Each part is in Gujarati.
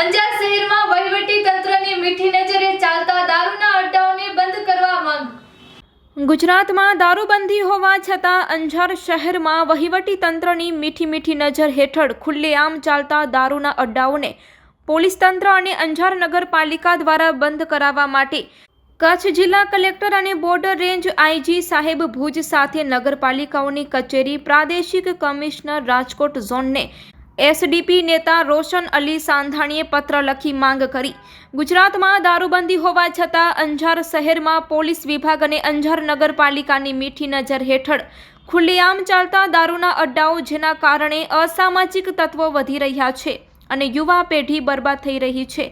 અંજાર શહેરમાં વહીવટી તંત્રની મીઠી નજરે ચાલતા દારૂના અડ્ડાઓને બંધ કરવા માંગ. ગુજરાતમાં દારૂબંધી હોવા છતાં અંજાર શહેરમાં વહીવટી તંત્રની મીઠી મીઠી નજર હેઠળ ખુલ્લેઆમ ચાલતા દારૂના અડ્ડાઓને પોલીસ તંત્ર અને અંજાર નગરપાલિકા દ્વારા બંધ કરાવવા માટે કચ્છ જિલ્લા કલેક્ટર અને બોર્ડર રેન્જ આઈજી સાહેબ ભુજ સાથે નગરપાલિકાઓની કચેરી પ્રાદેશિક કમિશનર રાજકોટ ઝોનને એસડીપી નેતા રોશન અલી સાંધાણીએ પત્ર લખી માંગ કરી. ગુજરાતમાં દારૂબંધી હોવા છતાં અંજાર શહેરમાં પોલીસ વિભાગ અને અંજાર નગરપાલિકાની મીઠી નજર હેઠળ ખુલ્લેઆમ ચાલતા દારૂના અડ્ડાઓ જેના કારણે અસામાજિક તત્વો વધી રહ્યા છે અને યુવા પેઢી બરબાદ થઈ રહી છે.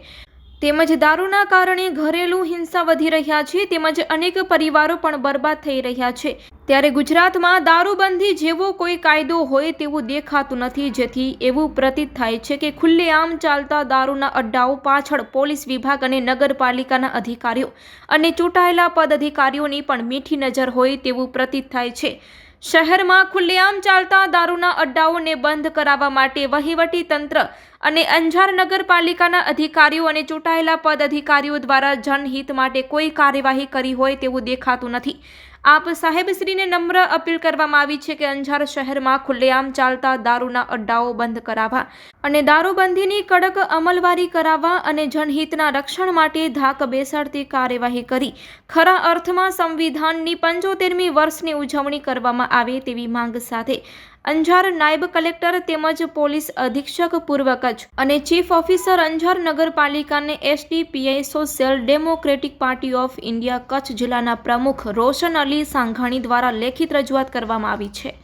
તેમજ દારૂના કારણે ઘરેલું હિંસા વધી રહ્યા છે, તેમજ અનેક પરિવારો પણ બરબાદ થઈ રહ્યા છે. ત્યારે ગુજરાતમાં દારૂબંધી જેવો કોઈ કાયદો હોય તેવું દેખાતું નથી, જેથી એવું પ્રતીત થાય છે કે ખુલ્લેઆમ ચાલતા દારૂના અડ્ડાઓ પાછળ પોલીસ વિભાગ અને નગરપાલિકાના અધિકારીઓ અને ચૂંટાયેલા પદ અધિકારીઓની પણ મીઠી નજર હોય તેવું પ્રતીત થાય છે. શહેરમાં ખુલ્લેઆમ ચાલતા દારૂના અડ્ડાઓને બંધ કરાવવા માટે વહીવટી તંત્ર અને અંજાર નગરપાલિકાના અધિકારીઓ અને ચૂંટાયેલા પદ અધિકારીઓ દ્વારા જનહિત માટે કોઈ કાર્યવાહી કરી હોય તેવું દેખાતું નથી. આપ સાહેબશ્રીને નમ્ર અપીલ કરવામાં આવી છે કે અંજાર શહેરમાં ખુલ્લેઆમ ચાલતા દારૂના અડ્ડાઓ બંધ કરાવવા અને દારૂબંધીની કડક અમલવારી કરાવવા અને જનહિતના રક્ષણ માટે ધાક બેસાડતી કાર્યવાહી કરી. ખરા અર્થમાં સંવિધાનની પંચોતેરમી વર્ષની ઉજવણી કરવામાં આવે તેવી માંગ સાથે અંજાર નાયબ કલેક્ટર તેમજ પોલીસ અધિક્ષક પૂર્વ કચ્છ અને ચીફ ઓફિસર અંજાર નગરપાલિકાને SDPI social democratic party of India Kutch જિલ્લાના પ્રમુખ રોશન અલી સાંઘાણી દ્વારા લેખિત રજૂઆત કરવામાં આવી છે.